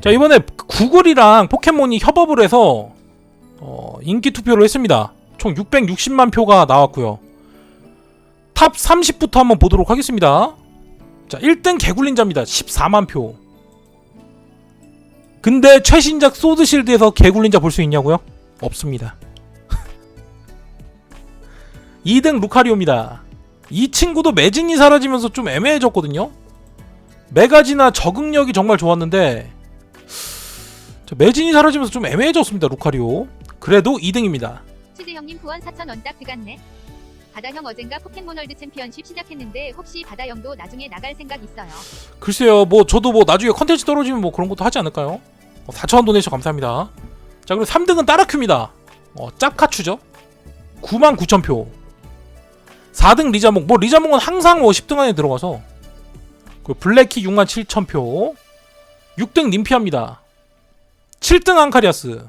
자 이번에 구글이랑 포켓몬이 협업을 해서 어, 인기 투표를 했습니다. 총 660만 표가 나왔고요. 탑 30부터 한번 보도록 하겠습니다. 자 1등 개굴린자입니다. 14만 표. 근데 최신작 소드실드에서 개굴린자 볼 수 있냐고요? 없습니다. 2등 루카리오입니다. 이 친구도 매진이 사라지면서 좀 애매해졌거든요. 메가지나 적응력이 정말 좋았는데 자, 매진이 사라지면서 좀 애매해졌습니다. 루카리오. 그래도 2등입니다. 치즈 형님 후원 4,000원 딱 들어갔네. 바다형 어젠가 포켓몬월드 챔피언십 시작했는데 혹시 바다형도 나중에 나갈 생각 있어요? 글쎄요, 뭐 저도 뭐 나중에 컨텐츠 떨어지면 뭐 그런 것도 하지 않을까요? 어, 4,000원 도네이션 감사합니다. 자, 그리고 3등은 따라큐입니다. 어, 짭카추죠? 99,000표. 4등 리자몽. 뭐 리자몽은 항상 뭐 10등 안에 들어가서. 그 블랙키 67,000표. 6등 님피아입니다. 7등 앙카리아스.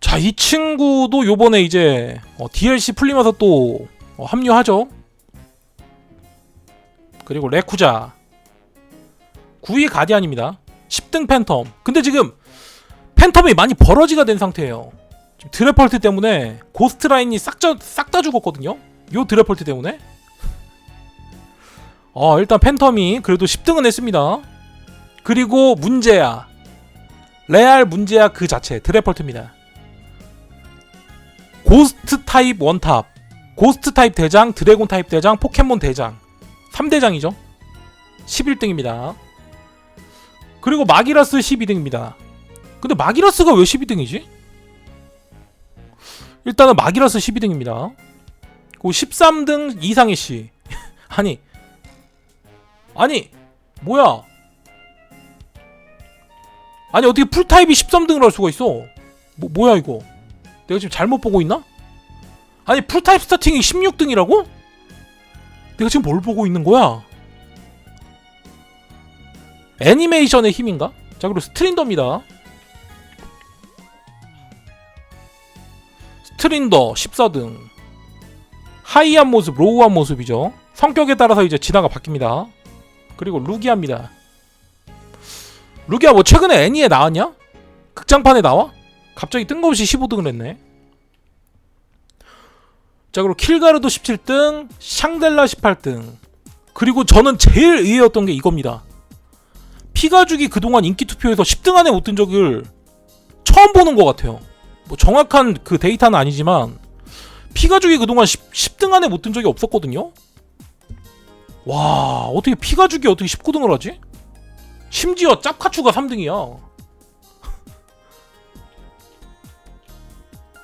자, 이 친구도 요번에 이제 어, DLC 풀리면서 또 어, 합류하죠. 그리고 레쿠자. 9위 가디안입니다. 10등 팬텀. 근데 지금 팬텀이 많이 버러지가 된 상태예요. 지금 드래펄트 때문에 고스트 라인이 싹 다 죽었거든요. 요 드래펄트 때문에. 어 일단 팬텀이 그래도 10등은 했습니다. 그리고 문제야 레알 문제야 그 자체 드래펄트입니다 고스트 타입 원탑 고스트 타입 대장 드래곤 타입 대장 포켓몬 대장 3대장이죠. 11등입니다. 그리고 마기라스 12등입니다. 근데 마기라스가 왜 12등이지? 일단은 마기라스 12등입니다. 그리고 13등 이상희 씨. 아니. 아니. 뭐야? 아니 어떻게 풀타입이 13등을 할 수가 있어? 뭐 뭐야 이거? 내가 지금 잘못 보고 있나? 아니 풀타입 스타팅이 16등이라고? 내가 지금 뭘 보고 있는 거야? 애니메이션의 힘인가? 자 그리고 스트린더입니다 스트린더 14등 하이한 모습, 로우한 모습이죠 성격에 따라서 이제 진화가 바뀝니다 그리고 루기아입니다 루기아 뭐 최근에 애니에 나왔냐? 극장판에 나와? 갑자기 뜬금없이 15등을 했네 자 그리고 킬가르도 17등, 샹델라 18등. 그리고 저는 제일 의외였던 게 이겁니다. 피가죽이 그동안 인기 투표에서 10등 안에 못 든 적을 처음 보는 것 같아요. 뭐 정확한 그 데이터는 아니지만 피가죽이 그동안 10, 10등 안에 못 든 적이 없었거든요. 와 어떻게 피가죽이 어떻게 19등을 하지? 심지어 짭카추가 3등이야.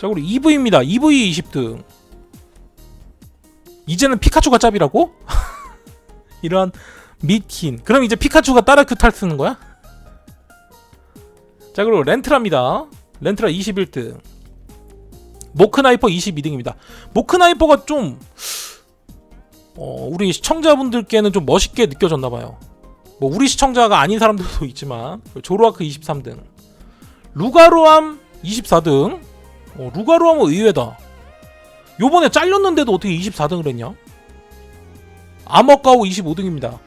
자 그리고 EV입니다. EV 20등. 이제는 피카츄가 짭이라고? 이런 미킨. 그럼 이제 피카츄가 따라 큐탈 쓰는 거야? 자 그리고 렌트라입니다. 렌트라 21등. 모크나이퍼 22등입니다. 모크나이퍼가 좀 어, 우리 시청자분들께는 좀 멋있게 느껴졌나봐요. 뭐 우리 시청자가 아닌 사람들도 있지만 조로아크 23등. 루가로암 24등. 어, 루가로암은 의외다. 요번에 잘렸는데도 어떻게 24등을 했냐? 아머까오 25등입니다.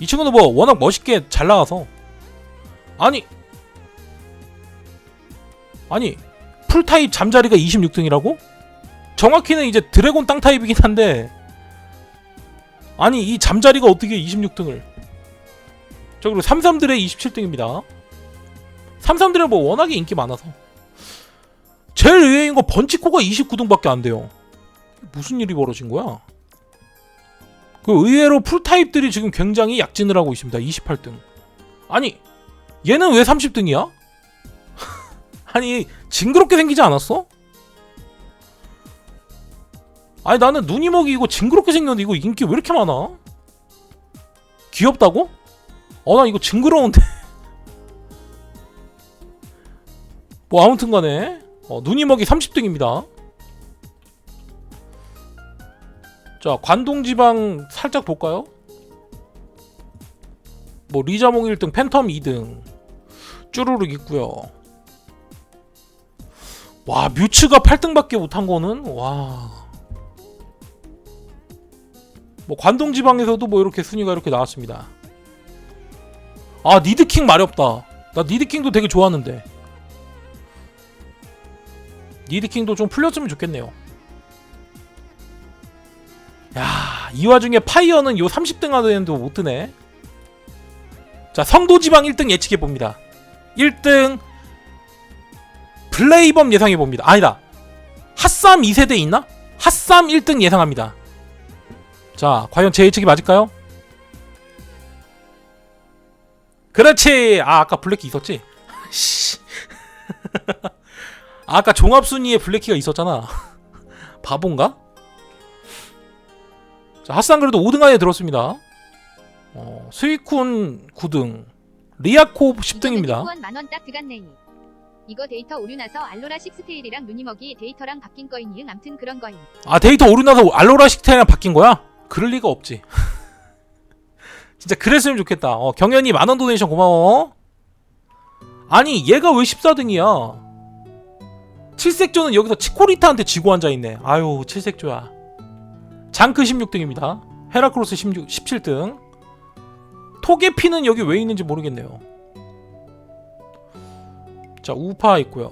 이 친구는 뭐 워낙 멋있게 잘 나가서 아니 아니 풀타입 잠자리가 26등이라고? 정확히는 이제 드래곤 땅 타입이긴 한데 아니 이 잠자리가 어떻게 26등을 저 그리고 삼삼들의 27등입니다. 삼삼들은 뭐 워낙에 인기 많아서 제일 의외인 거 번치코가 29등밖에 안 돼요. 무슨 일이 벌어진 거야? 그 의외로 풀타입들이 지금 굉장히 약진을 하고 있습니다. 28등. 아니, 얘는 왜 30등이야? 아니, 징그럽게 생기지 않았어? 아니, 나는 눈이 먹이고 징그럽게 생겼는데 이거 인기 왜 이렇게 많아? 귀엽다고? 어, 나 이거 징그러운데. 뭐, 아무튼 간에. 어, 눈이 먹이 30등입니다. 자, 관동지방 살짝 볼까요? 뭐 리자몽 1등, 팬텀 2등, 쭈루룩 있고요. 와, 뮤츠가 8등밖에 못한 거는 와. 뭐 관동지방에서도 뭐 이렇게 순위가 이렇게 나왔습니다. 아, 니드킹 마렵다. 나 니드킹도 되게 좋아하는데. 니드킹도 좀 풀렸으면 좋겠네요. 야이 와중에 파이어는 요 30등 하는데도 못 뜨네. 자 성도지방 1등 예측해봅니다. 1등 플레이범 예상해봅니다. 아니다. 핫쌈 2세대 있나? 핫쌈 1등 예상합니다. 자 과연 제 예측이 맞을까요? 그렇지 아 아까 블랙키 있었지? 씨. 아, 아까 종합순위에 블랙키가 있었잖아 바본가? 자 핫산 그래도 5등 안에 들었습니다 어, 스위쿤 9등 리아코 10등입니다 후원 만원 딱 들어갔네. 이거 데이터 오류 나서 알로라 식스테일이랑 누니먹이 데이터랑 바뀐 거인 이응 암튼 그런 거임. 아 데이터 오류 나서 알로라 식테랑 바뀐 거야? 그럴 리가 없지 진짜 그랬으면 좋겠다. 어, 경연이 만원 도네이션 고마워. 아니 얘가 왜 14등이야? 칠색조는 여기서 치코리타한테 지고 앉아있네. 아유 칠색조야. 장크 16등입니다. 헤라크로스 16, 17등. 토게피는 여기 왜 있는지 모르겠네요. 자 우파 있고요.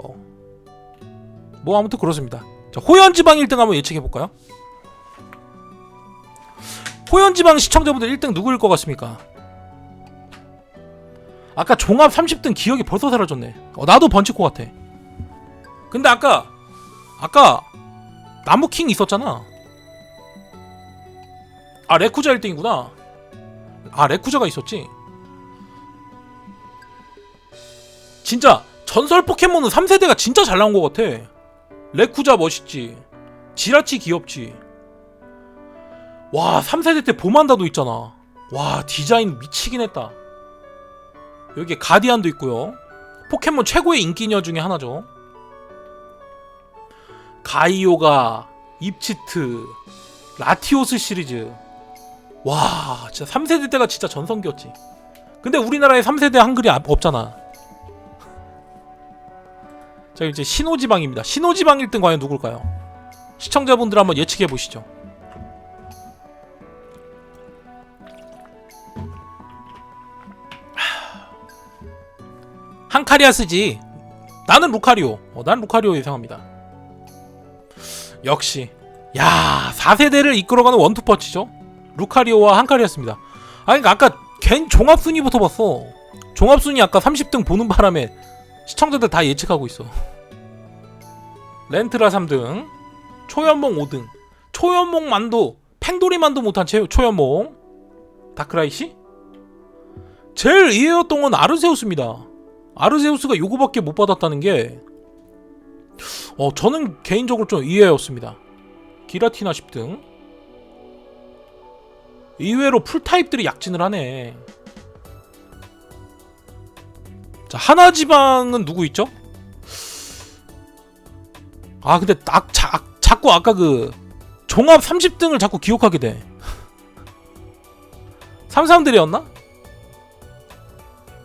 뭐 아무튼 그렇습니다. 자 호연지방 1등 한번 예측해볼까요? 호연지방 시청자분들 1등 누구일 것 같습니까? 아까 종합 30등 기억이 벌써 사라졌네. 어, 나도 번치코 같아. 근데 아까 아까 나무킹 있었잖아. 아 레쿠자 1등이구나. 아 레쿠자가 있었지? 진짜 전설 포켓몬은 3세대가 진짜 잘 나온 것 같아. 레쿠자 멋있지. 지라치 귀엽지 와 3세대 때 보만다도 있잖아. 와 디자인 미치긴 했다. 여기에 가디안도 있고요. 포켓몬 최고의 인기녀 중에 하나죠. 가이오가 입치트 라티오스 시리즈. 와 진짜 3세대 때가 진짜 전성기였지. 근데 우리나라에 3세대 한글이 아- 없잖아. 자 이제 신호지방입니다. 신호지방 1등 과연 누굴까요? 시청자분들 한번 예측해 보시죠 한카리아스지. 나는 루카리오. 어, 난 루카리오 예상합니다. 역시. 야 4세대를 이끌어가는 원투퍼치죠? 루카리오와 한카리아스입니다. 아 그러니까 아까 걘 종합순위부터 봤어. 종합순위 아까 30등 보는 바람에 시청자들 다 예측하고 있어. 렌트라 3등 초연몽 5등. 초연몽 만도 팽돌이 만도 못한 체- 초연몽. 다크라이시 제일 의외였던 건 아르세우스입니다 아르세우스가 요거밖에 못 받았다는 게 어, 저는 개인적으로 좀 의외였습니다. 기라티나 10등. 의외로 풀타입들이 약진을 하네. 자, 하나지방은 누구 있죠? 아, 근데 딱, 자, 자꾸 아까 그 종합 30등을 자꾸 기억하게 돼. 33들이었나?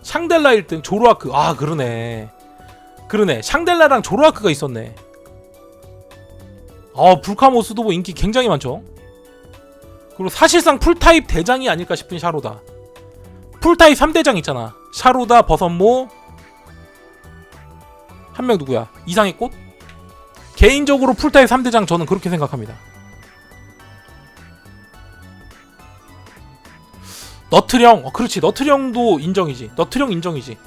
샹델라 1등, 조로아크. 아, 그러네. 그러네. 샹델라랑 조로아크가 있었네. 어, 불카모스도 뭐 인기 굉장히 많죠. 그리고 사실상 풀타입 대장이 아닐까 싶은 샤로다. 풀타입 3대장 있잖아. 샤로다, 버섯모, 한 명 누구야? 이상의 꽃? 개인적으로 풀타입 3대장 저는 그렇게 생각합니다. 너트령, 어, 그렇지. 너트령도 인정이지. 너트령 인정이지.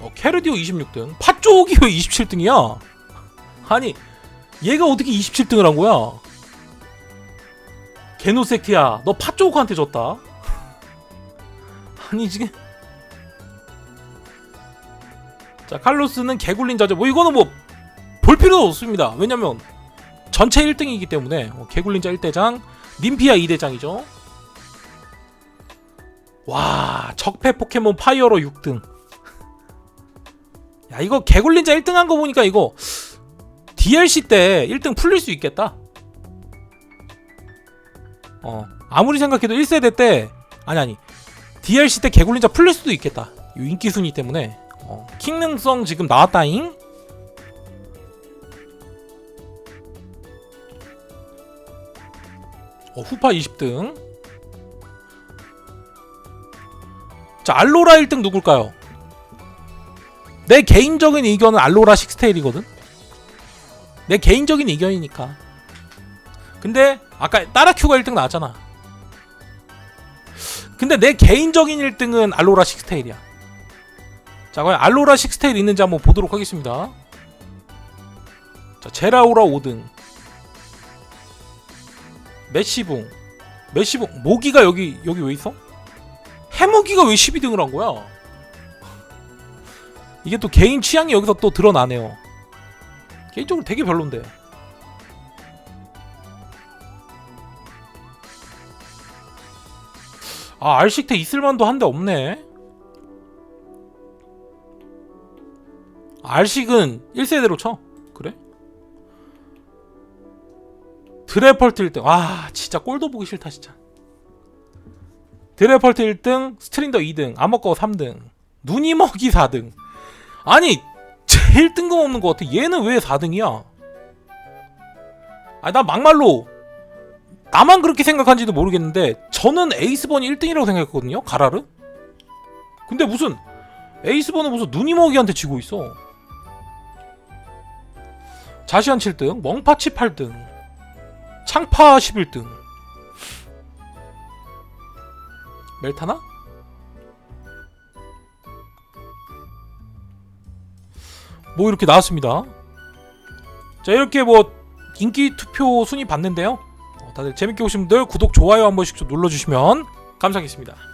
어, 캐르디오 26등. 팥쪽이 왜 27등이야? 아니, 얘가 어떻게 27등을 한 거야? 게노세키야, 너 팥쪽한테 졌다. 아니, 지금. 자, 칼로스는 개굴린 자죠. 뭐, 이거는 뭐, 볼 필요도 없습니다. 왜냐면, 전체 1등이기 때문에, 어, 개굴린자 1대장, 님피아 2대장이죠. 와, 적폐 포켓몬 파이어로 6등. 야 이거 개굴린자 1등 한 거 보니까 이거 DLC 때 1등 풀릴 수 있겠다. 어 아무리 생각해도 1세대 때 아니 아니 DLC 때 개굴린자 풀릴 수도 있겠다. 이 인기 순위 때문에 어, 킹능성 지금 나왔다잉. 어, 후파 20등. 자 알로라 1등 누굴까요? 내 개인적인 의견은 알로라 식스테일이거든. 내 개인적인 의견이니까. 근데 아까 따라큐가 1등 나왔잖아. 근데 내 개인적인 1등은 알로라 식스테일이야. 자, 과연 알로라 식스테일 있는지 한번 보도록 하겠습니다. 자, 제라오라 5등. 메시붕. 메시붕. 모기가 여기 여기 왜 있어? 해모기가 왜 12등을 한 거야? 이게 또 개인 취향이 여기서 또 드러나네요. 개인적으로 되게 별론데. 아, 알식테 있을만도 한데 없네. 알식은 1세대로 쳐. 드래펄트 1등. 아, 진짜 꼴도 보기 싫다, 진짜. 드래펄트 1등, 스트린더 2등, 아머꺼 3등, 누니먹이 4등. 아니, 제일 뜬금없는 것 같아. 얘는 왜 4등이야? 아니, 나 막말로 나만 그렇게 생각한지도 모르겠는데 저는 에이스번이 1등이라고 생각했거든요. 가라르. 근데 무슨 에이스번은 무슨 누니먹이한테 지고 있어. 자시안 7등, 멍파치 8등, 창파 11등. 멜타나? 뭐 이렇게 나왔습니다. 자 이렇게 뭐 인기 투표 순위 봤는데요. 어, 다들 재밌게 보신 분들 구독 좋아요 한 번씩 좀 눌러주시면 감사하겠습니다.